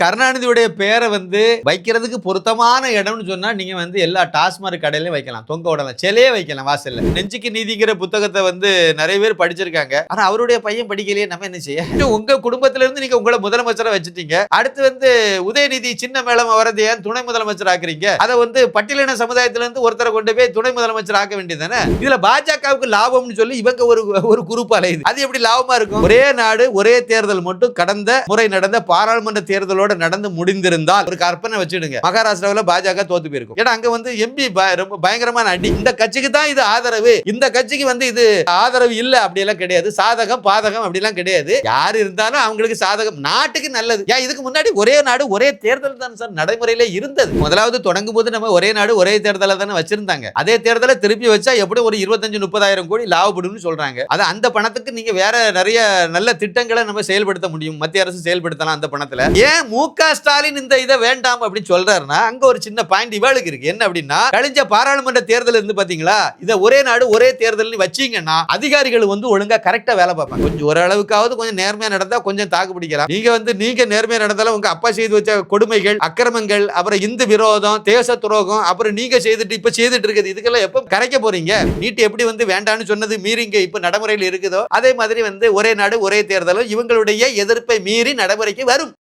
கருணாநிதியுடைய பேரை வந்து வைக்கிறதுக்கு பொருத்தமான இடம்னு சொன்னா நீங்க வந்து எல்லா டாஸ்மாக் கடையிலயும் வைக்கலாம் தொங்க விடலாம் சிலையே வைக்கலாம் வாசல்ல. நெஞ்சுக்கு நீதிங்கிற புத்தகத்தை வந்து நிறைய பேர் படிச்சிருக்காங்க. ஆனா அவருடைய பையன் படிக்கலையே நம்ம என்ன செய்ய? உங்க குடும்பத்துல இருந்து நீங்க உங்களை முதலமைச்சரா வச்சுட்டீங்க. அடுத்து வந்து உதயநிதி சின்ன மேளம் வரது ஏன் துணை முதலமைச்சர் ஆக்குறீங்க? அதை வந்து பட்டியலின சமுதாயத்துல இருந்து ஒருத்தரை கொண்டு போய் துணை முதலமைச்சர் ஆக்க வேண்டியதானே இதுல பாஜகவுக்கு லாபம்னு சொல்லி இவங்க ஒரு ஒரு குரூப் அலையுது. அது எப்படி லாபமா இருக்கும்? ஒரே நாடு ஒரே தேர்தல் மட்டும் கடந்த முறை நடந்த பாராளுமன்ற தேர்தலோட நடந்து முடிந்திருந்தால் ஒரு கற்பனை வச்சுடுங்க. மகாராஷ்டிராவில் பாஜக தோத்து போயிருக்கும். ஏன்னா அங்க வந்து எம்பி ரொம்ப பயங்கரமான அடி. இந்த கட்சிக்கு தான் இது ஆதரவு. இந்த கட்சிக்கு வந்து இது ஆதரவு இல்லை அப்படியெல்லாம் கிடையாது. சாதகம் பாதகம் அப்படிலாம் கிடையாது. யார் இருந்தாலும் அவங்களுக்கு சாதகம். நாட்டுக்கு நல்லது. ஏன் இதுக்கு முன்னாடி ஒரே நாடு ஒரே தேர்தல் தான் சார் நடைமுறையில இருந்தது. முதலாவது தொடங்கும் போது நம்ம ஒரே நாடு ஒரே தேர்தலை தானே வச்சிருந்தாங்க. அதே தேர்தலை திருப்பி வச்சா எப்படி ஒரு இருபத்தஞ்சு முப்பதாயிரம் கோடி லாபப்படும்னு சொல்றாங்க. அது அந்த பணத்துக்கு நீங்க வேற நிறைய நல்ல திட்டங்களை நம்ம செயல்படுத்த முடியும். மத்திய அரசு செயல்படுத்தலாம் அந்த பணத்துல. ஏன் மு க ஸ்டாலின் இந்த இதை வேண்டாம் அப்படின்னு சொல்றாருன்னா அங்க ஒரு சின்ன பாயிண்ட் இவாளுக்கு இருக்கு. என்ன அப்படின்னா கழிஞ்ச பாராளுமன்ற தேர்தல் இருந்து பாத்தீங்களா இதை ஒரே நாடு ஒரே தேர்தல்னு வச்சீங்கன்னா அதிகாரிகள் வந்து ஒழுங்கா கரெக்டா வேலை பார்ப்பாங்க. கொஞ்சம் ஓரளவுக்காவது கொஞ்சம் நேர்மையா நடந்தா கொஞ்சம் தாக்கு பிடிக்கலாம். நீங்க வந்து நீங்க நேர்மையா நடந்தாலும் உங்க அப்பா செய்து வச்ச கொடுமைகள் அக்கிரமங்கள் அப்புறம் இந்து விரோதம் தேச துரோகம் அப்புறம் நீங்க செய்துட்டு இப்ப செய்துட்டு இருக்குது இதுக்கெல்லாம் எப்ப கரைக்க போறீங்க? நீட் எப்படி வந்து வேண்டாம்னு சொன்னது மீறி இங்க இப்ப நடைமுறையில் இருக்குதோ அதே மாதிரி வந்து ஒரே நாடு ஒரே தேர்தலும் இவங்களுடைய எதிர்ப்பை மீறி நடைமுறைக்கு வரும்.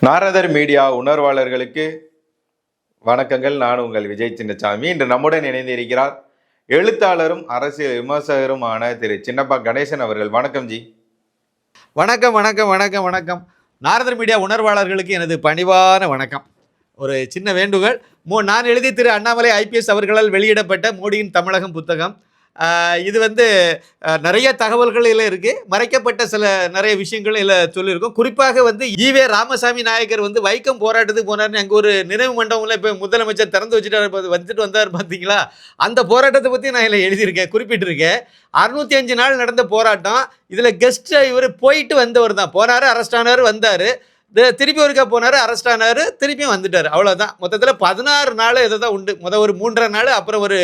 நாரதர் மீடியா உணர்வாளர்களுக்கு வணக்கங்கள். நான் உங்கள் விஜய் சின்னசாமி. இன்று நம்முடன் இணைந்து இருக்கிறார் எழுத்தாளரும் அரசியல் விமர்சகருமான திரு சின்னப்பா கணேசன் அவர்கள். வணக்கம் ஜி. வணக்கம் வணக்கம் வணக்கம் வணக்கம். நாரதர் மீடியா உணர்வாளர்களுக்கு எனது பணிவான வணக்கம். ஒரு சின்ன வேண்டுகோள். மோ நான் எழுதி திரு அண்ணாமலை ஐபிஎஸ் அவர்களால் வெளியிடப்பட்ட மோடியின் தமிழகம் புத்தகம். இது வந்து நிறைய தகவல்கள் இதில் இருக்குது மறைக்கப்பட்ட சில நிறைய விஷயங்கள் இதில் சொல்லியிருக்கோம். குறிப்பாக வந்து ஈவே ராமசாமி நாயக்கர் வந்து வைக்கம் போராட்டத்துக்கு போனார்னு அங்கே ஒரு நினைவு மண்டபம்ல இப்போ முதலமைச்சர் திறந்து வச்சுட்டு வந்துட்டு வந்தார் பார்த்தீங்களா அந்த போராட்டத்தை பற்றி நான் இதில் எழுதியிருக்கேன் குறிப்பிட்டிருக்கேன். அறுநூத்தி அஞ்சு நாள் நடந்த போராட்டம். இதில் கெஸ்ட் இவர் போயிட்டு வந்தவர் தான். போனார் அரெஸ்ட் ஆனார் வந்தார். திருப்பி ஒருக்கா போனார் அரெஸ்ட் ஆனார் திருப்பியும் வந்துட்டார். அவ்வளோதான் மொத்தத்தில் பதினாறு நாள் இதை தான் உண்டு. மொதல் ஒரு மூன்றரை நாள் அப்புறம் ஒரு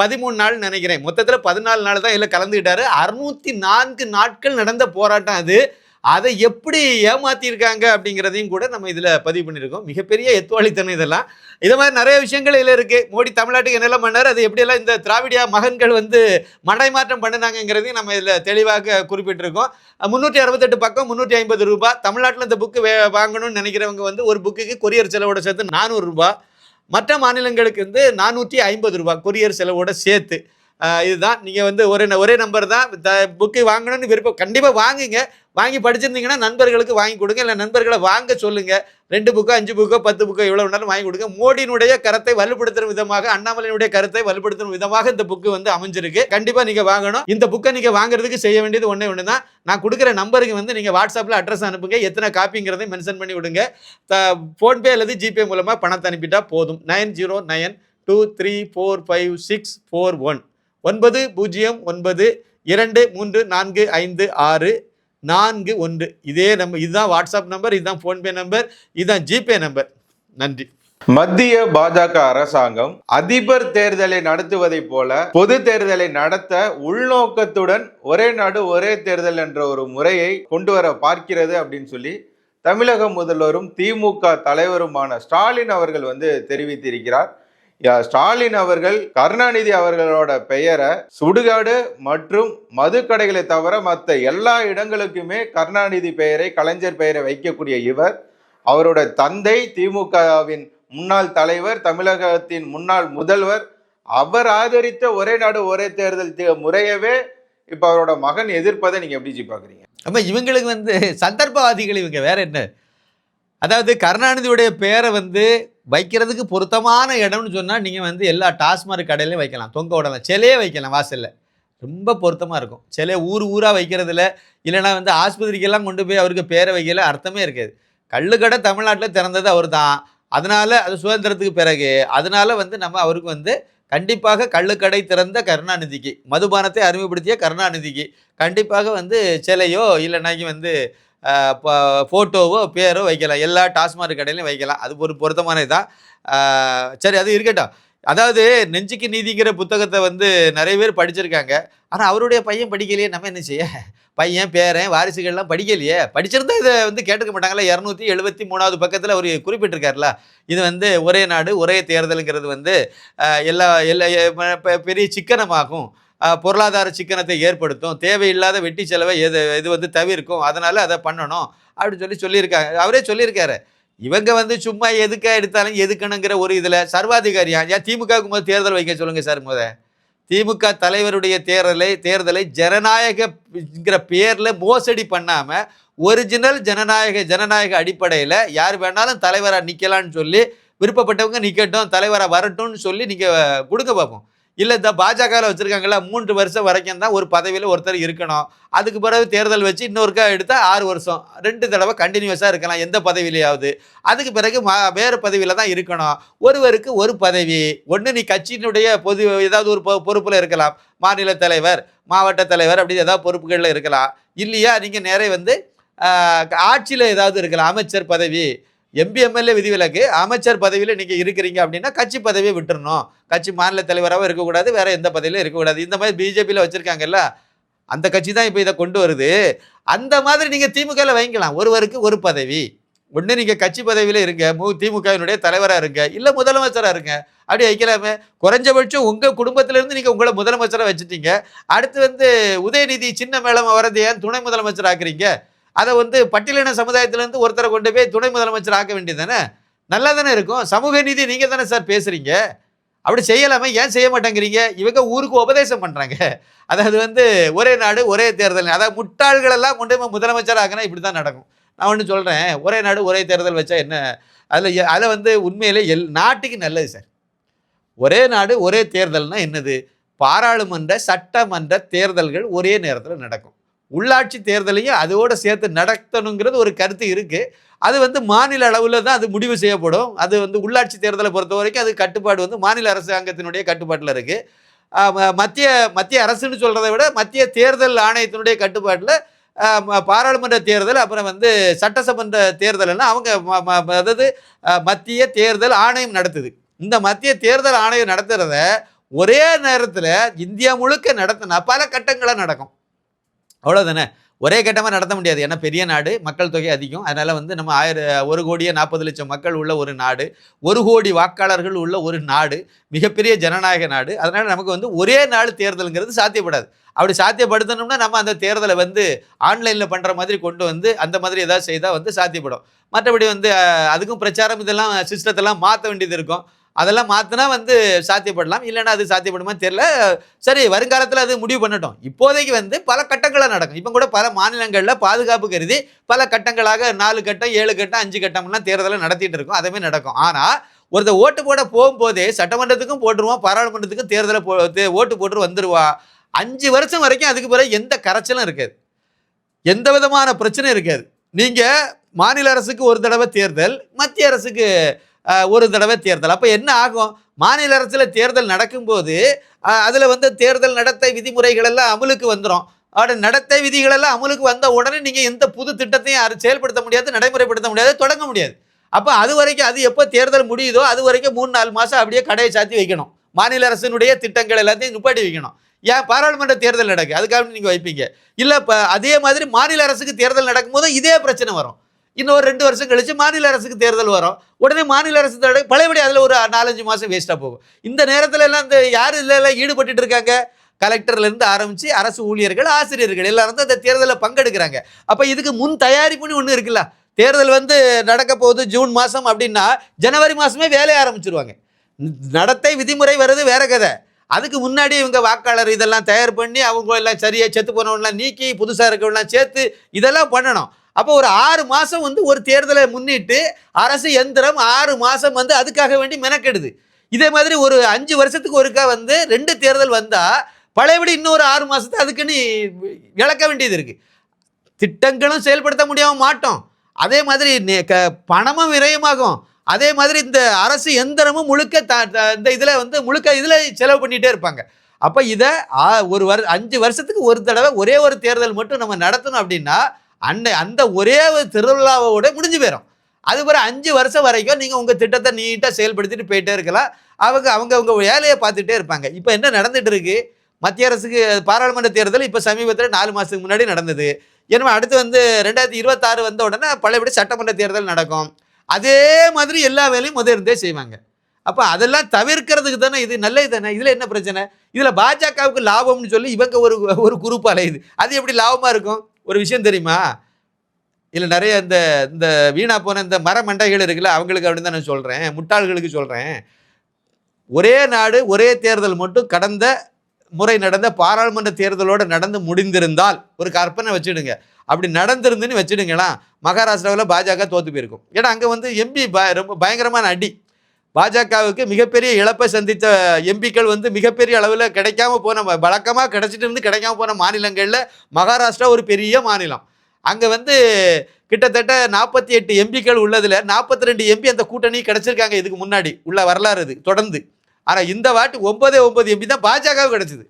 பதிமூணு நாள் நினைக்கிறேன். மொத்தத்தில் பதினாலு நாள் தான் இதில் கலந்துக்கிட்டார். அறுநூற்றி நான்கு நாட்கள் நடந்த போராட்டம் அது. அதை எப்படி ஏமாத்தியிருக்காங்க அப்படிங்கிறதையும் கூட நம்ம இதில் பதிவு பண்ணியிருக்கோம். மிகப்பெரிய எத்துவாளித்தனம் இதெல்லாம். இதை மாதிரி நிறைய விஷயங்கள் இதில் இருக்குது மோடி தமிழ்நாட்டுக்கு என்னெல்லாம் பண்ணார்? அது எப்படியெல்லாம் இந்த திராவிடியா மகன்கள் வந்து மடைமாற்றம் பண்ணினாங்கிறதையும் நம்ம இதில் தெளிவாக குறிப்பிட்டிருக்கோம். முந்நூற்றி அறுபத்தெட்டு பக்கம் முந்நூற்றி ஐம்பது ரூபாய் தமிழ்நாட்டில் இந்த புக்கு வே வாங்கணும்னு நினைக்கிறவங்க வந்து ஒரு புக்குக்கு கொரியர் செலவோட சேர்த்து நானூறு ரூபாய் மற்ற மாநிலங்களுக்கு வந்து நானூற்றி ஐம்பது ரூபாய் கொரியர் செலவோட சேர்த்து. இதுதான். நீங்கள் வந்து ஒரே ஒரே நம்பர் தான். த புக்கு வாங்கணும்னு விருப்பம். கண்டிப்பாக வாங்குங்க. வாங்கி படிச்சிருந்தீங்கன்னா நண்பர்களுக்கு வாங்கி கொடுங்க. இல்லை நண்பர்களை வாங்க சொல்லுங்க. ரெண்டு புக்கோ அஞ்சு புக்கோ பத்து புக்கோ எவ்வளோ வேணாலும் வாங்கி கொடுங்க. மோடியினுடைய கருத்தை வலுப்படுத்தும் விதமாக அண்ணாமலையினுடைய கருத்தை வலுப்படுத்தும் விதமாக இந்த புக்கு வந்து அமைஞ்சிருக்கு. கண்டிப்பாக நீங்கள் வாங்கணும். இந்த புக்கை நீங்கள் வாங்குறதுக்கு செய்ய வேண்டியது ஒன்றே ஒன்று தான் நான் கொடுக்குற நம்பருக்கு வந்து நீங்கள் வாட்ஸ்அப்பில் அட்ரஸ் அனுப்புங்க. எத்தனை காப்பிங்கிறதை மென்ஷன் பண்ணி விடுங்க. த ஃபோன்பே அல்லது ஜிபே மூலமாக பணத்தை அனுப்பிட்டா போதும். Nine zero nine two three four five six four one ஒன்பது பூஜ்ஜியம் ஒன்பது இரண்டு மூன்று நான்கு ஐந்து ஆறு நான்கு ஒன்று. இதே நம்பர் இதுதான் வாட்ஸ்அப் நம்பர் இதுதான் ஃபோன்பே நம்பர் இதுதான் ஜிபே நம்பர். நன்றி. மத்திய பாஜக அரசாங்கம் அதிபர் தேர்தலை நடத்துவதைப் போல பொது தேர்தலை நடத்த உள்நோக்கத்துடன் ஒரே நாடு ஒரே தேர்தல் என்ற ஒரு முறையை கொண்டு வர பார்க்கிறது அப்படின்னு சொல்லி தமிழக முதல்வரும் திமுக தலைவருமான ஸ்டாலின் அவர்கள் வந்து தெரிவித்திருக்கிறார். ஸ்டாலின் அவர்கள் கருணாநிதி அவர்களோட பெயரை சுடுகாடு மற்றும் மதுக்கடைகளை தவிர மற்ற எல்லா இடங்களுக்குமே கருணாநிதி பெயரை கலைஞர் பெயரை வைக்கக்கூடிய இவர். அவரோட தந்தை திமுகவின் முன்னாள் தலைவர் தமிழகத்தின் முன்னாள் முதல்வர். அவர் ஆதரித்த ஒரே நாடு ஒரே தேர்தல் முறையவே இப்ப அவரோட மகன் எதிர்ப்பதை நீங்க எப்படி பார்க்குறீங்க பாக்குறீங்க? அப்போ இவங்களுக்கு வந்து சந்தர்ப்பவாதிகள் இவங்க வேற என்ன? அதாவது கருணாநிதியுடைய பெயரை வந்து வைக்கிறதுக்கு பொருத்தமான இடம்னு சொன்னால் நீங்கள் வந்து எல்லா டாஸ்மாக் கடையிலையும் வைக்கலாம். தொங்க விடலாம் சிலையே வைக்கலாம் வாசலில். ரொம்ப பொருத்தமாக இருக்கும். சிலையை ஊர் ஊராக வைக்கிறதுல இல்லைன்னா வந்து ஆஸ்பத்திரிக்கெல்லாம் கொண்டு போய் அவருக்கு பேரை வைக்கல அர்த்தமே இருக்காது. கள்ளுக்கடை தமிழ்நாட்டில் திறந்தது அவர் தான் அதனால அது சுதந்திரத்துக்கு பிறகு அதனால் வந்து நம்ம அவருக்கு வந்து கண்டிப்பாக கள்ளுக்கடை திறந்த கருணாநிதிக்கு மதுபானத்தை அறிமுகப்படுத்திய கருணாநிதிக்கு கண்டிப்பாக வந்து சிலையோ இல்லைனாக்கி வந்து ஃபோட்டோவோ பேரோ வைக்கலாம். எல்லா டாஸ்மாக் கடையிலையும் வைக்கலாம். அது ஒரு பொருத்தமான இதான் சரி அது இருக்கட்டும். அதாவது நெஞ்சுக்கு நீதிங்கிற புத்தகத்தை வந்து நிறைய பேர் படிச்சிருக்காங்க. ஆனால் அவருடைய பையன் படிக்கலையே நம்ம என்ன செய்ய? பையன் பேரன் வாரிசுகள்லாம் படிக்கலையே. படிச்சிருந்தா இதை வந்து கேட்டுக்க மாட்டாங்களா? இரநூத்தி எழுபத்தி மூணாவது பக்கத்தில் அவர் குறிப்பிட்டிருக்காருல. இது வந்து ஒரே நாடு ஒரே தேர்தலுங்கிறது வந்து எல்லா எல்லா பெ- பெரிய சிக்கனமாகும். பொருளாதார சிக்கனத்தை ஏற்படுத்தும். தேவையில்லாத வெட்டி செலவை எது இது வந்து தவிர்க்கும். அதனால் அதை பண்ணணும் அப்படின்னு சொல்லி சொல்லியிருக்காங்க. அவரே சொல்லியிருக்காரு. இவங்க வந்து சும்மா எதுக்காக எடுத்தாலும் எதுக்கணுங்கிற ஒரு இதில் சர்வாதிகாரியா ஏன் திமுகவுக்கு முதல் தேர்தல் வைக்க சொல்லுங்கள் சார் முத திமுக தலைவருடைய தேர்தலை தேர்தலை ஜனநாயகங்கிற பேரில் மோசடி பண்ணாமல் ஒரிஜினல் ஜனநாயக ஜனநாயக அடிப்படையில் யார் வேணாலும் தலைவராக நிற்கலான்னு சொல்லி விருப்பப்பட்டவங்க நிற்கட்டும் தலைவராக வரட்டும்னு சொல்லி நீங்கள் கொடுக்க பார்ப்போம் இல்லை இந்த பாஜகவில் வச்சுருக்காங்களா மூன்று வருஷம் வரைக்கும் தான் ஒரு பதவியில் ஒருத்தர் இருக்கணும். அதுக்கு பிறகு தேர்தல் வச்சு இன்னொருக்கா எடுத்தால் ஆறு வருஷம். ரெண்டு தடவை கண்டினியூஸாக இருக்கலாம் எந்த பதவியிலையாவது. அதுக்கு பிறகு மா வேறு பதவியில் தான் இருக்கணும். ஒருவருக்கு ஒரு பதவி. ஒன்று நீ கட்சியினுடைய பொது ஏதாவது ஒரு பொறுப்பில் இருக்கலாம். மாநில தலைவர் மாவட்ட தலைவர் அப்படி ஏதாவது பொறுப்புகளில் இருக்கலாம். இல்லையா நீங்கள் நேரே வந்து ஆட்சியில் ஏதாவது இருக்கலாம் அமைச்சர் பதவி. எம்பி எம்எல்ஏ விதிவிலக்கு அமைச்சர் பதவியில் நீங்கள் இருக்கிறீங்க அப்படின்னா கட்சி பதவியை விட்டுறணும். கட்சி மாநில தலைவராகவும் இருக்கக்கூடாது வேறு எந்த பதவியிலும் இருக்கக்கூடாது. இந்த மாதிரி பிஜேபியில் வச்சுருக்காங்கல்ல அந்த கட்சி தான் இப்போ இதை கொண்டு வருது. அந்த மாதிரி நீங்கள் திமுகவில் வாங்கிக்கலாம் ஒருவருக்கு ஒரு பதவி. ஒன்று நீங்கள் கட்சி பதவியில் இருங்க. மு திமுகவினுடைய தலைவராக இருங்க. இல்லை முதலமைச்சராக இருங்க. அப்படி வைக்கலாமே. குறைஞ்சபட்சம் உங்கள் குடும்பத்திலேருந்து நீங்கள் உங்களை முதலமைச்சராக வச்சுட்டீங்க. அடுத்து வந்து உதயநிதி சின்ன மேளம் வரது ஏன் துணை முதலமைச்சர் ஆக்குறீங்க? அதை வந்து பட்டியலின சமுதாயத்திலேருந்து ஒருத்தரை கொண்டு போய் துணை முதலமைச்சர் ஆக்க வேண்டியது தானே நல்லா தானே இருக்கும். சமூக நீதி நீங்கள் தானே சார் பேசுகிறீங்க அப்படி செய்யலாமே ஏன் செய்ய மாட்டேங்கிறீங்க? இவங்க ஊருக்கு உபதேசம் பண்ணுறாங்க அதாவது வந்து ஒரே நாடு ஒரே தேர்தல். அதாவது முட்டாள்களெல்லாம் கொண்டு போய் முதலமைச்சர் ஆகினா இப்படி தான் நடக்கும். நான் ஒன்று சொல்கிறேன் ஒரே நாடு ஒரே தேர்தல் வச்சா என்ன? அதில் அதில் வந்து உண்மையிலே எல் நாட்டுக்கு நல்லது சார். ஒரே நாடு ஒரே தேர்தல்னால் என்னது? பாராளுமன்ற சட்டமன்ற தேர்தல்கள் ஒரே நேரத்தில் நடக்கும். உள்ளாட்சி தேர்தலையும் அதோடு சேர்த்து நடத்தணுங்கிறது ஒரு கருத்து இருக்குது அது வந்து மாநில அளவில் தான் அது முடிவு செய்யப்படும். அது வந்து உள்ளாட்சி தேர்தலை பொறுத்த வரைக்கும் அது கட்டுப்பாடு வந்து மாநில அரசாங்கத்தினுடைய கட்டுப்பாட்டில் இருக்குது மத்திய மத்திய அரசுன்னு சொல்கிறத விட மத்திய தேர்தல் ஆணையத்தினுடைய கட்டுப்பாட்டில் பாராளுமன்ற தேர்தல் அப்புறம் வந்து சட்டசபன்ற தேர்தல் அவங்க ம- அதாவது மத்திய தேர்தல் ஆணையம் நடத்துது. இந்த மத்திய தேர்தல் ஆணையம் நடத்துகிறத ஒரே நேரத்தில் இந்தியா முழுக்க நடத்தினா பல கட்டங்களாக நடக்கும். அவ்வளோதானே ஒரே கட்டமாக நடத்த முடியாது. ஏன்னா பெரிய நாடு மக்கள் தொகை அதிகம். அதனால் வந்து நம்ம ஆயிரம் ஒரு கோடியே நாற்பது லட்சம் மக்கள் உள்ள ஒரு நாடு ஒரு கோடி வாக்காளர்கள் உள்ள ஒரு நாடு மிகப்பெரிய ஜனநாயக நாடு. அதனால் நமக்கு வந்து ஒரே நாள் தேர்தலுங்கிறது சாத்தியப்படாது. அப்படி சாத்தியப்படுத்தணும்னா நம்ம அந்த தேர்தலை வந்து ஆன்லைனில் பண்ணுற மாதிரி கொண்டு வந்து அந்த மாதிரி ஏதாவது செய்தால் வந்து சாத்தியப்படும். மற்றபடி வந்து அதுக்கும் பிரச்சாரம் இதெல்லாம் சிஸ்டத்தெல்லாம் மாற்ற வேண்டியது இருக்கும். அதெல்லாம் மாற்றினா வந்து சாத்தியப்படலாம். இல்லைன்னா அது சாத்தியப்படுமா தெரியல. சரி வருங்காலத்தில் அது முடிவு பண்ணட்டும். இப்போதைக்கு வந்து பல கட்டங்களாக நடக்கும். இப்போ கூட பல மாநிலங்களில் பாதுகாப்பு கருதி பல கட்டங்களாக நாலு கட்டம் ஏழு கட்டம் அஞ்சு கட்டம்லாம் தேர்தலை நடத்திட்டு இருக்கும். அதே நடக்கும். ஆனால் ஒருத்தர் ஓட்டு போட போகும்போதே சட்டமன்றத்துக்கும் போட்டுருவான் பாராளுமன்றத்துக்கும் தேர்தலை போ தே- ஓட்டு போட்டு வந்துடுவா அஞ்சு வருஷம் வரைக்கும் அதுக்கு பிறகு எந்த கரைச்சலும் இருக்காது. எந்த விதமான பிரச்சனையும் இருக்காது. நீங்கள் மாநில அரசுக்கு ஒரு தடவை தேர்தல் மத்திய அரசுக்கு ஒரு தடவை தேர்தல். அப்போ என்ன ஆகும்? மாநில அரசில் தேர்தல் நடக்கும்போது அதில் வந்து தேர்தல் நடத்தை விதிமுறைகளெல்லாம் அமலுக்கு வந்துடும் அவட நடத்தை விதிகளெல்லாம் அமலுக்கு வந்த உடனே நீங்கள் எந்த புது திட்டத்தையும் அது செயல்படுத்த முடியாது நடைமுறைப்படுத்த முடியாது தொடங்க முடியாது. அப்போ அது வரைக்கும் அது எப்போ தேர்தல் முடியுதோ அது வரைக்கும் மூணு நாலு மாதம் அப்படியே கடையை சாத்தி வைக்கணும். மாநில அரசினுடைய திட்டங்கள் எல்லாத்தையும் நிப்பாட்டி வைக்கணும். ஏன்? பாராளுமன்ற தேர்தல் நடக்கு. அதுக்காக நீங்கள் வைப்பீங்க. இல்லை இப்போ அதே மாதிரி மாநில அரசுக்கு தேர்தல் நடக்கும்போது இதே பிரச்சனை வரும். இன்னும் ஒரு ரெண்டு வருஷம் கழிச்சு மாநில அரசுக்கு தேர்தல் வரும். உடனே மாநில அரசு தடவை பழையபடி அதில் ஒரு நாலஞ்சு மாதம் வேஸ்ட்டாக போகும். இந்த நேரத்தில் எல்லாம் இந்த யார் இதில் எல்லாம் இருக்காங்க? கலெக்டர்லேருந்து ஆரம்பித்து அரசு ஊழியர்கள் ஆசிரியர்கள் எல்லாரும் தான் இந்த தேர்தலில் பங்கெடுக்கிறாங்க. அப்போ இதுக்கு முன் தயாரிப்புன்னு ஒன்று இருக்குல்ல? தேர்தல் வந்து நடக்க போகுது ஜூன் மாதம் அப்படின்னா ஜனவரி மாதமே வேலையை ஆரம்பிச்சிருவாங்க. நடத்தை விதிமுறை வருது வேற கதை. அதுக்கு முன்னாடி இவங்க வாக்காளர் இதெல்லாம் தயார் பண்ணி அவங்க எல்லாம் சரியாக செத்து போனவங்களாம் நீக்கி புதுசாக இருக்கவங்களாம் சேர்த்து இதெல்லாம் பண்ணணும். அப்போ ஒரு ஆறு மாதம் வந்து ஒரு தேர்தலை முன்னிட்டு அரசு எந்திரம் ஆறு மாதம் வந்து அதுக்காக வேண்டி மெனக்கெடுது. இதே மாதிரி ஒரு அஞ்சு வருஷத்துக்கு ஒருக்கா வந்து ரெண்டு தேர்தல் வந்தால் பழையபடி இன்னொரு ஆறு மாதத்தை அதுக்குன்னு இழக்க வேண்டியது இருக்குது திட்டங்களும் செயல்படுத்த முடியாமல் மாட்டோம். அதே மாதிரி நெ- க- பணமும் விரயமாகும். அதே மாதிரி இந்த அரசு எந்திரமும் முழுக்க த- த- இந்த இதில் வந்து முழுக்க இதில் செலவு பண்ணிகிட்டே இருப்பாங்க. அப்போ இதை ஒரு வரு அஞ்சு வருஷத்துக்கு ஒரு தடவை ஒரே ஒரு தேர்தல் மட்டும் நம்ம நடத்தணும் அப்படின்னா அன்னை அந்த ஒரே ஒரு திருவிழாவோட முடிஞ்சு போயிடும் அது அஞ்சு வருஷம் வரைக்கும் நீங்கள் உங்கள் திட்டத்தை நீட்டாக செயல்படுத்திட்டு போயிட்டே இருக்கலாம். அவங்க அவங்க அவங்க வேலையை பார்த்துட்டே இருப்பாங்க. இப்போ என்ன நடந்துட்டு இருக்கு? மத்திய அரசுக்கு பாராளுமன்ற தேர்தல் இப்போ சமீபத்தில் நாலு மாதத்துக்கு முன்னாடி நடந்தது. ஏன்னா அடுத்து வந்து ரெண்டாயிரத்தி இருபத்தாறு வந்த உடனே பழையபடி சட்டமன்ற தேர்தல் நடக்கும். அதே மாதிரி எல்லா வேலையும் முதல் இருந்தே செய்வாங்க. அப்போ அதெல்லாம் தவிர்க்கிறதுக்கு தானே இது நல்லது தானே? இதில் என்ன பிரச்சனை? இதில் பாஜகவுக்கு லாபம்னு சொல்லி இவங்க ஒரு ஒரு குரூப் அலையுது. அது எப்படி லாபமாக இருக்கும்? ஒரு விஷயம் தெரியுமா? இல்லை நிறைய இந்த இந்த வீணாக போன இந்த மர மண்டைகள் இருக்குல்ல அவங்களுக்கு அப்படின்னு தான் நான் சொல்கிறேன் முட்டாள்களுக்கு சொல்கிறேன் ஒரே நாடு ஒரே தேர்தல் மட்டும் கடந்த முறை நடந்த பாராளுமன்ற தேர்தலோடு நடந்து முடிந்திருந்தால் ஒரு கற்பனை வச்சுடுங்க. அப்படி நடந்திருந்துன்னு வச்சுடுங்களா மகாராஷ்டிராவில் பாஜக தோத்து போயிருக்கும். ஏன்னா அங்கே வந்து எம்பி ப ரொம்ப பயங்கரமான அடி. பாஜகவுக்கு மிகப்பெரிய இழப்பை சந்தித்த எம்பிக்கள் வந்து மிகப்பெரிய அளவில் கிடைக்காம போன வழக்கமாக கிடைச்சிட்டு இருந்து கிடைக்காம போன மாநிலங்களில் மகாராஷ்டிரா ஒரு பெரிய மாநிலம். அங்கே வந்து கிட்டத்தட்ட நாற்பத்தி எட்டு எம்பிக்கள் உள்ளதில் நாற்பத்தி ரெண்டு எம்பி அந்த கூட்டணி கிடச்சிருக்காங்க இதுக்கு முன்னாடி உள்ள வரலாறு இது தொடர்ந்து. ஆனால் இந்த வாட்டி ஒன்பதே ஒன்பது எம்பி தான் பாஜகவுக்கு கிடச்சிது.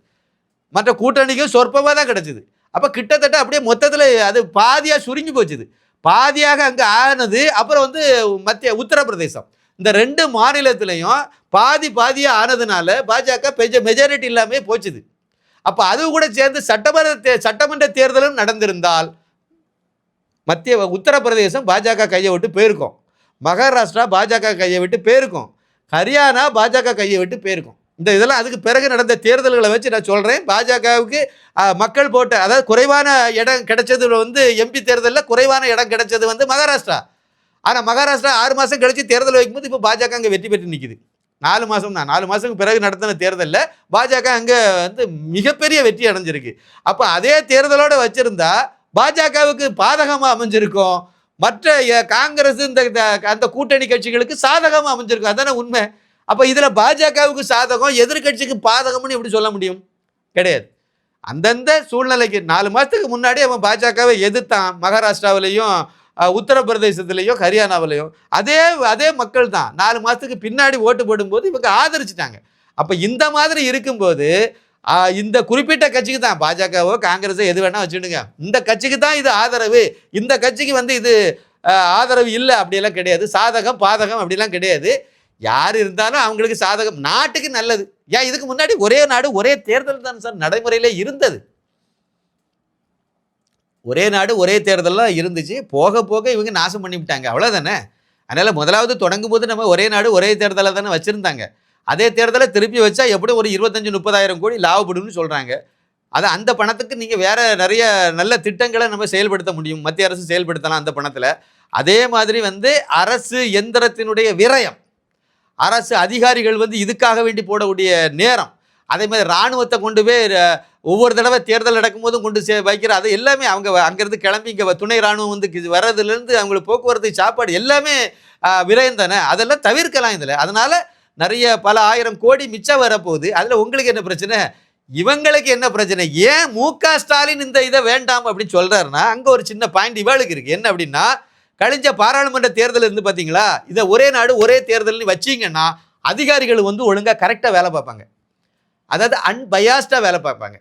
மற்ற கூட்டணிக்கும் சொற்பமாக தான் கிடச்சிது. அப்போ கிட்டத்தட்ட அப்படியே மொத்தத்தில் அது பாதியாக சுருங்கி போச்சுது. பாதியாக அங்கே ஆனது அப்புறம் வந்து மத்திய உத்தரப்பிரதேசம். இந்த ரெண்டு மாநிலத்திலையும் பாதி பாதியாக ஆனதுனால பாஜக பெஜ மெஜாரிட்டி இல்லாமல் போச்சுது. அப்போ அது கூட சேர்ந்து சட்டமன்ற தே சட்டமன்ற தேர்தலும் நடந்திருந்தால் மத்திய உத்தரப்பிரதேசம் பாஜக கையை விட்டு போயிருக்கும். மகாராஷ்டிரா பாஜக கையை விட்டு போயிருக்கும். ஹரியானா பாஜக கையை விட்டு போயிருக்கும். இந்த இதெல்லாம் அதுக்கு பிறகு நடந்த தேர்தல்களை வச்சு நான் சொல்கிறேன் பாஜகவுக்கு மக்கள் போட்ட அதாவது குறைவான இடம் கிடைச்சது வந்து எம்பி தேர்தலில் குறைவான இடம் கிடைச்சது வந்து மகாராஷ்டிரா. ஆனால் மகாராஷ்டிரா ஆறு மாதம் கழிச்சு தேர்தல் வைக்கும்போது இப்போ பாஜக அங்கே வெற்றி பெற்று நிற்கிது நாலு மாதம் தான். நாலு மாதத்துக்கு பிறகு நடத்தின தேர்தலில் பாஜக அங்கே வந்து மிகப்பெரிய வெற்றி அடைஞ்சிருக்கு. அப்போ அதே தேர்தலோடு வச்சுருந்தா பாஜகவுக்கு பாதகமாக அமைஞ்சிருக்கும். மற்ற காங்கிரஸ் இந்த அந்த கூட்டணி கட்சிகளுக்கு சாதகமாக அமைஞ்சிருக்கும். அதானே உண்மை. அப்போ இதில் பாஜகவுக்கு சாதகம் எதிர்க்கட்சிக்கு பாதகம்னு எப்படி சொல்ல முடியும்? கிடையாது. அந்தந்த சூழ்நிலைக்கு நாலு மாதத்துக்கு முன்னாடி அவன் பாஜகவை எதிர்த்தான். மகாராஷ்டிராவிலையும் அஹ், ஹரியானாவிலையோ அதே அதே மக்கள் தான் நாலு மாதத்துக்கு பின்னாடி ஓட்டு போடும்போது இவங்க ஆதரிச்சிட்டாங்க. அப்போ இந்த மாதிரி இருக்கும்போது இந்த குறிப்பிட்ட கட்சிக்கு தான் பாஜகவோ காங்கிரஸோ எது வேணால் வச்சுடுங்க. இந்த கட்சிக்கு தான் இது ஆதரவு. இந்த கட்சிக்கு வந்து இது ஆதரவு இல்லை அப்படியெல்லாம் கிடையாது. சாதகம் பாதகம் அப்படிலாம் கிடையாது. யார் இருந்தாலும் அவங்களுக்கு சாதகம். நாட்டுக்கு நல்லது. ஏன் இதுக்கு முன்னாடி ஒரே நாடு ஒரே தேர்தல் தான் சார் நடைமுறையில் இருந்தது. ஒரே நாடு ஒரே தேர்தல்லாம் இருந்துச்சு. போக போக இவங்க நாசம் பண்ணிவிட்டாங்க. அவ்வளோதானே அதனால் முதலாவது தொடங்கும் போது நம்ம ஒரே நாடு ஒரே தேர்தலை தானே வச்சுருந்தாங்க. அதே தேர்தலை திருப்பி வச்சா எப்படி ஒரு இருபத்தஞ்சு முப்பதாயிரம் கோடி லாபப்படும்னு சொல்கிறாங்க அது அந்த பணத்துக்கு நீங்கள் வேற நிறைய நல்ல திட்டங்களை நம்ம செயல்படுத்த முடியும். மத்திய அரசு செயல்படுத்தலாம் அந்த பணத்தில். அதே மாதிரி வந்து அரசு எந்திரத்தினுடைய விரயம். அரசு அதிகாரிகள் வந்து இதுக்காக வேண்டி போடக்கூடிய நேரம். அதே மாதிரி இராணுவத்தை கொண்டு போய் ஒவ்வொரு தடவை தேர்தல் நடக்கும்போதும் கொண்டு சே வைக்கிற அது எல்லாமே அவங்க அங்கேருந்து கிளம்பி இங்கே துணை இராணுவம் வந்து வர்றதுலேருந்து அவங்களுக்கு போக்குவரத்து சாப்பாடு எல்லாமே அஹ், விரயம் தானே அதெல்லாம் தவிர்க்கலாம் இதில். அதனால் நிறைய பல ஆயிரம் கோடி மிச்சம் வரப்போகுது. அதில் உங்களுக்கு என்ன பிரச்சனை? இவங்களுக்கு என்ன பிரச்சனை? ஏன் மு க ஸ்டாலின் இந்த இதை வேண்டாம் அப்படின்னு சொல்கிறாருன்னா அங்கே ஒரு சின்ன பாயிண்ட் இவளுக்கு இருக்குது என்ன அப்படின்னா கழிஞ்ச பாராளுமன்ற தேர்தல் இருந்து பார்த்தீங்களா இதை ஒரே நாடு ஒரே தேர்தல்னு வச்சீங்கன்னா அதிகாரிகள் வந்து ஒழுங்காக கரெக்டாக வேலை பார்ப்பாங்க. அதாவது அன்பயாஸ்டாக வேலை பார்ப்பாங்க.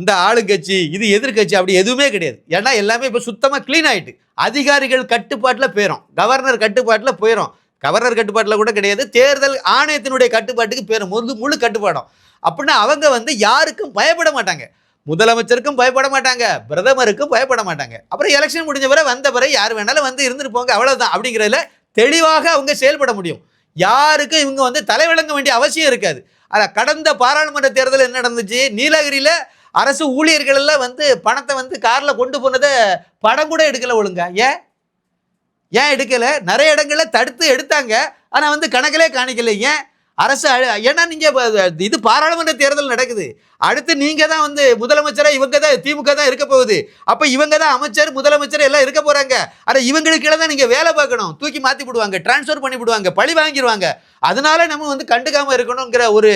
இந்த ஆளுங்கட்சி இது எதிர்க்கட்சி அப்படி எதுவுமே கிடையாது. ஏன்னா எல்லாமே இப்போ சுத்தமாக க்ளீன் ஆயிட்டு. அதிகாரிகள் கட்டுப்பாட்டில் போயிடும் கவர்னர் கட்டுப்பாட்டில் போயிடும் கவர்னர் கட்டுப்பாட்டில் கூட கிடையாது. தேர்தல் ஆணையத்தினுடைய கட்டுப்பாட்டுக்கு போயிடும் முழு முழு கட்டுப்பாடும். அப்படின்னா அவங்க வந்து யாருக்கும் பயப்பட மாட்டாங்க. முதலமைச்சருக்கும் பயப்பட மாட்டாங்க. பிரதமருக்கும் பயப்பட மாட்டாங்க. அப்புறம் எலெக்ஷன் முடிஞ்ச பிறகு வந்த பிறகு யார் வேணாலும் வந்து இருந்துட்டு போங்க. அவ்வளோதான் அப்படிங்கிறதுல தெளிவாக அவங்க செயல்பட முடியும். யாருக்கும் இவங்க வந்து தலைவிளங்க வேண்டிய அவசியம் இருக்காது. ஆனால் கடந்த பாராளுமன்ற தேர்தல் என்ன நடந்துச்சு? நீலகிரியில் அரசு ஊழியர்கள் எல்லாம் வந்து பணத்தை வந்து காரில் கொண்டு போனதை படம் கூட எடுக்கல ஒழுங்க. ஏன்? ஏன் எடுக்கல? நிறைய இடங்கள்ல தடுத்து எடுத்தாங்க. ஆனால் வந்து கணக்கிலே காணிக்கல. ஏன்? அரசு அழ- ஏன்னா நீங்கள் இது பாராளுமன்ற தேர்தல் நடக்குது. அடுத்து நீங்கள் தான் வந்து முதலமைச்சராக இவங்க தான் திமுக தான் இருக்க போகுது. அப்போ இவங்க தான் அமைச்சர் முதலமைச்சர் எல்லாம் இருக்க போகிறாங்க ஆனால் இவங்களுக்கு கீழே தான் நீங்கள் வேலை பார்க்கணும். தூக்கி மாற்றி விடுவாங்க டிரான்ஸ்ஃபர் பண்ணி விடுவாங்க பழி வாங்கிடுவாங்க அதனால நம்ம வந்து கண்டுக்காமல் இருக்கணுங்கிற ஒரு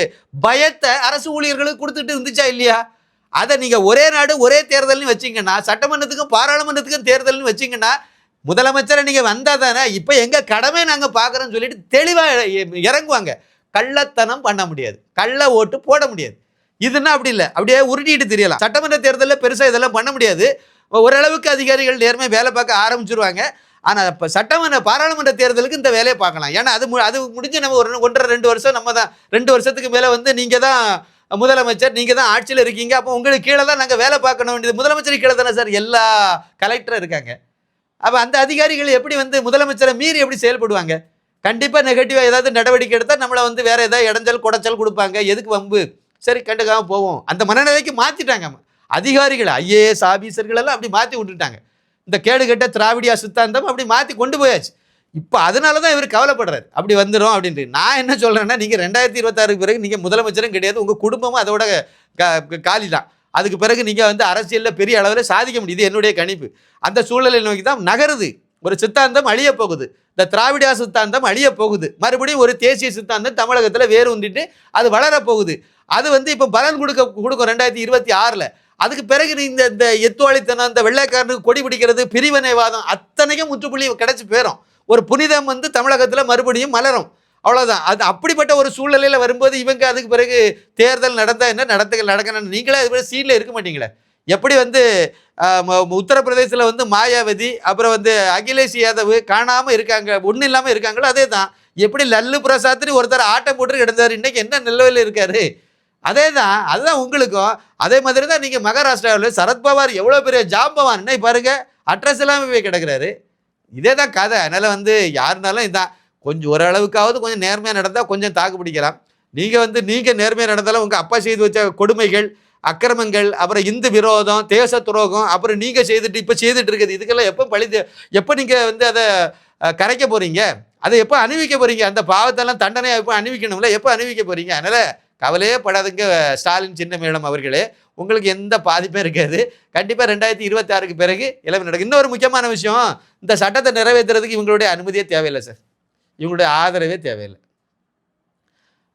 பயத்தை அரசு ஊழியர்களுக்கு கொடுத்துட்டு இருந்துச்சா இல்லையா? அதை நீங்கள் ஒரே நாடு ஒரே தேர்தல்னு வச்சீங்கன்னா சட்டமன்றத்துக்கும் பாராளுமன்றத்துக்கும் தேர்தல்னு வச்சீங்கன்னா முதலமைச்சரை நீங்கள் வந்தால் தானே இப்போ எங்கள் கடமை நாங்கள் பார்க்குறோன்னு சொல்லிட்டு தெளிவாக இறங்குவாங்க. கள்ளத்தனம் பண்ண முடியாது. கள்ள ஓட்டு போட முடியாது. இதுன்னா அப்படி இல்லை. அப்படியே உருட்டிட்டு தெரியலாம். சட்டமன்ற தேர்தலில் பெருசாக இதெல்லாம் பண்ண முடியாது. ஓரளவுக்கு அதிகாரிகள் நேர்மை வேலை பார்க்க ஆரம்பிச்சிருவாங்க. ஆனால் இப்போ சட்டமன்ற பாராளுமன்ற தேர்தலுக்கு இந்த வேலையை பார்க்கலாம். ஏன்னா அது மு- அது முடிஞ்சு நம்ம ஒரு ஒன்றரை ரெண்டு வருஷம் நம்ம தான் ரெண்டு வருஷத்துக்கு மேலே வந்து நீங்கள் தான் முதலமைச்சர் நீங்கள் தான் ஆட்சியில் இருக்கீங்க. அப்போ உங்களுக்கு கீழே தான் நாங்கள் வேலை பார்க்கணும் வேண்டியது. முதலமைச்சர் கீழே தானே சார்? எல்லா கலெக்டரும் இருக்காங்க. அப்போ அந்த அதிகாரிகள் எப்படி வந்து முதலமைச்சரை மீறி எப்படி செயல்படுவாங்க? கண்டிப்பாக நெகட்டிவாக ஏதாவது நடவடிக்கை எடுத்தால் நம்மளை வந்து வேறு ஏதாவது இடைஞ்சல் குடைச்சல் கொடுப்பாங்க. எதுக்கு வம்பு? சரி கண்டுக்காமல் போவோம். அந்த மனநிலைக்கு மாற்றிட்டாங்க அதிகாரிகள் ஐஏஎஸ் ஆஃபீஸர்களெல்லாம் எல்லாம் அப்படி மாற்றி விட்டுட்டாங்க. இந்த கேடு கெட்ட திராவிடியா சித்தாந்தம் அப்படி மாற்றி கொண்டு போயாச்சு. இப்போ அதனால தான் இவர் கவலைப்படுறாரு. அப்படி வந்துடும் அப்படின்ட்டு. நான் என்ன சொல்கிறேன்னா நீங்கள் ரெண்டாயிரத்தி இருபத்தாறுக்கு பிறகு நீங்கள் முதலமைச்சரும் கிடையாது. உங்கள் குடும்பமும் அதோட க காலி தான். அதுக்கு பிறகு நீங்கள் வந்து அரசியலில் பெரிய அளவில் சாதிக்க முடியுது என்னுடைய கணிப்பு. அந்த சூழலை நோக்கி தான் நகருது. ஒரு சித்தாந்தம் அழிய போகுது. இந்த திராவிடியா சித்தாந்தம் அழிய போகுது. மறுபடியும் ஒரு தேசிய சித்தாந்தம் தமிழகத்தில் வேறு ஒன்றிட்டு அது வளரப்போகுது அது வந்து இப்போ பலன் கொடுக்க கொடுக்கும் ரெண்டாயிரத்தி இருபத்தி ஆறில். அதுக்கு பிறகு நீ இந்த இந்த எத்துவாளித்தனம் இந்த வெள்ளைக்காரனுக்கு கொடி பிடிக்கிறது பிரிவினைவாதம் அத்தனைக்கும் முற்றுப்புள்ளி கிடைச்சி போயிடும் ஒரு புனிதம் வந்து தமிழகத்தில் மறுபடியும் மலரும். அவ்வளோதான் அது அப்படிப்பட்ட ஒரு சூழ்நிலையில் வரும்போது இவங்க அதுக்கு பிறகு தேர்தல் நடந்தால் என்ன? நடத்த நடக்கணும் நீங்களே அது மாதிரி சீனில் இருக்க மாட்டீங்களே. எப்படி வந்து உத்தரப்பிரதேசத்தில் வந்து மாயாவதி அப்புறம் வந்து அகிலேஷ் யாதவ் காணாமல் இருக்காங்க ஒன்றும் இல்லாமல் இருக்காங்களோ அதே தான் எப்படி லல்லு பிரசாத்னு ஒருத்தர் ஆட்டம் போட்டு கிடந்தார் இன்றைக்கி என்ன நிலவில் இருக்காரு? அதே தான் அதுதான் உங்களுக்கும். அதே மாதிரி தான் நீங்கள் மகாராஷ்டிராவில் சரத்பவார் எவ்வளோ பெரிய ஜாம்பவான். இன்னைக்கு பாருங்கள் அட்ரஸ் இல்லாமல் போய் கிடக்கிறாரு. இதே தான் கதை. அதனால் வந்து யாருனாலும் இதான். கொஞ்சம் ஓரளவுக்காவது கொஞ்சம் நேர்மையாக நடந்தால் கொஞ்சம் தாக்கு பிடிக்கலாம். நீங்கள் வந்து நீங்கள் நேர்மையாக நடந்தாலும் உங்கள் அப்பா செய்து வச்ச கொடுமைகள் அக்கிரமங்கள் அப்புறம் இந்து விரோதம் தேச துரோகம் அப்புறம் நீங்கள் செய்துட்டு இப்போ செய்துட்டு இருக்குது. இதுக்கெல்லாம் எப்போ பழி எப்போ நீங்கள் வந்து அதை கரைக்க போகிறீங்க அதை எப்போ அணிவிக்க போகிறீங்க அந்த பாவத்தெல்லாம் தண்டனையாக எப்போ அணிவிக்கணும்ல? எப்போ அணிவிக்க போகிறீங்க அதனால் கவலையே படாதுங்க ஸ்டாலின் சின்ன மேடம் அவர்களே. உங்களுக்கு எந்த பாதிப்பும் இருக்காது. கண்டிப்பாக ரெண்டாயிரத்தி இருபத்தி ஆறுக்கு பிறகு இளவு நடக்கும். இன்னொரு முக்கியமான விஷயம் இந்த சட்டத்தை நிறைவேற்றுறதுக்கு இவங்களுடைய அனுமதியே தேவையில்லை சார். இவங்களுடைய ஆதரவே தேவையில்லை.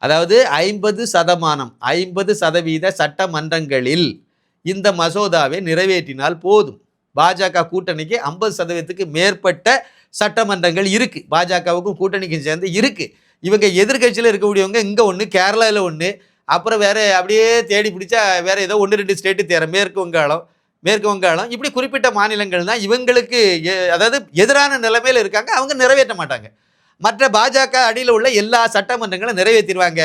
அதாவது ஐம்பது சதமானம் ஐம்பது சதவீத சட்டமன்றங்களில் இந்த மசோதாவை நிறைவேற்றினால் போதும். பாஜக கூட்டணிக்கு ஐம்பது சதவீதத்துக்கு மேற்பட்ட சட்டமன்றங்கள் இருக்குது பாஜகவுக்கும் கூட்டணிக்கும் சேர்ந்து இருக்குது இவங்க எதிர்க்கட்சியில் இருக்கக்கூடியவங்க இங்கே ஒன்று கேரளாவில் ஒன்று அப்புறம் வேறு அப்படியே தேடி பிடிச்சா வேறு ஏதோ ஒன்று ரெண்டு ஸ்டேட்டு தேர மேற்கு வங்காளம் மேற்கு வங்காளம் இப்படி குறிப்பிட்ட மாநிலங்கள் தான் இவங்களுக்கு எ- அதாவது எதிரான நிலைமையில் இருக்காங்க அவங்க நிறைவேற்ற மாட்டாங்க. மற்ற பாஜக அடியில் உள்ள எல்லா சட்டமன்றங்களும் நிறைவேற்றிடுவாங்க.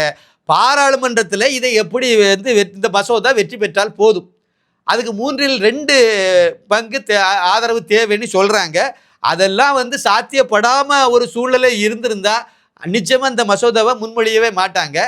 பாராளுமன்றத்தில் இதை எப்படி வந்து இந்த மசோதா வெற்றி பெற்றால் போதும்? அதுக்கு மூன்றில் ரெண்டு பங்கு தே ஆதரவு தேவைன்னு சொல்கிறாங்க அதெல்லாம் வந்து சாத்தியப்படாமல் ஒரு சூழ்நிலை இருந்திருந்தால் நிச்சயமாக இந்த மசோதாவை முன்மொழியவே மாட்டாங்க.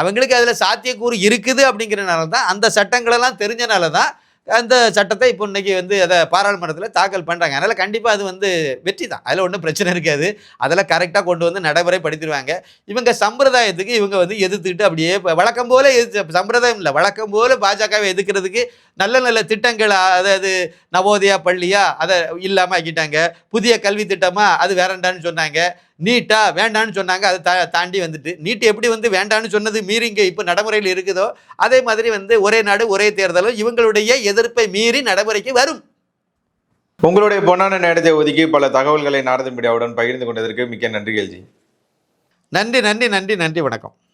அவங்களுக்கு அதில் சாத்தியக்கூறு இருக்குது அப்படிங்கிறனால தான் அந்த சட்டங்களெல்லாம் தெரிஞ்சனால தான் அந்த சட்டத்தை இப்போ இன்னைக்கு வந்து அதை பாராளுமன்றத்தில் தாக்கல் பண்ணுறாங்க அதனால் கண்டிப்பாக அது வந்து வெற்றி தான். அதில் ஒன்றும் பிரச்சனை இருக்காது. அதெல்லாம் கரெக்டாக கொண்டு வந்து நடைமுறைப்படுத்திடுவாங்க இவங்க சம்பிரதாயத்துக்கு இவங்க வந்து எதிர்த்துக்கிட்டு அப்படியே வழக்கம் போல் எதிர்த்து சம்பிரதாயம் இல்லை வழக்கம் போல பாஜகவை எதிர்க்கிறதுக்கு நல்ல நல்ல திட்டங்கள் அதாவது நவோதயா பள்ளியா அதை இல்லாமல் ஆக்கிட்டாங்க. புதிய கல்வி திட்டமாக அது வேறண்டான்னு சொன்னாங்க. நீட்டா வேண்டான்னு சொன்னாங்க அதை தா தாண்டி வந்துட்டு. நீட் எப்படி வந்து வேண்டான்னு சொன்னது மீறி இங்கே இப்போ நடைமுறையில் இருக்குதோ அதே மாதிரி வந்து ஒரே நாடு ஒரே தேர்தலும் இவங்களுடைய எதிர்ப்பை மீறி நடைமுறைக்கு வரும். உங்களுடைய பொன்னான நேரத்தை ஒதுக்கி பல தகவல்களை நாரத மீடியாவுடன் பகிர்ந்து கொண்டதற்கு மிக்க நன்றி எல்ஜி. நன்றி நன்றி நன்றி நன்றி வணக்கம்.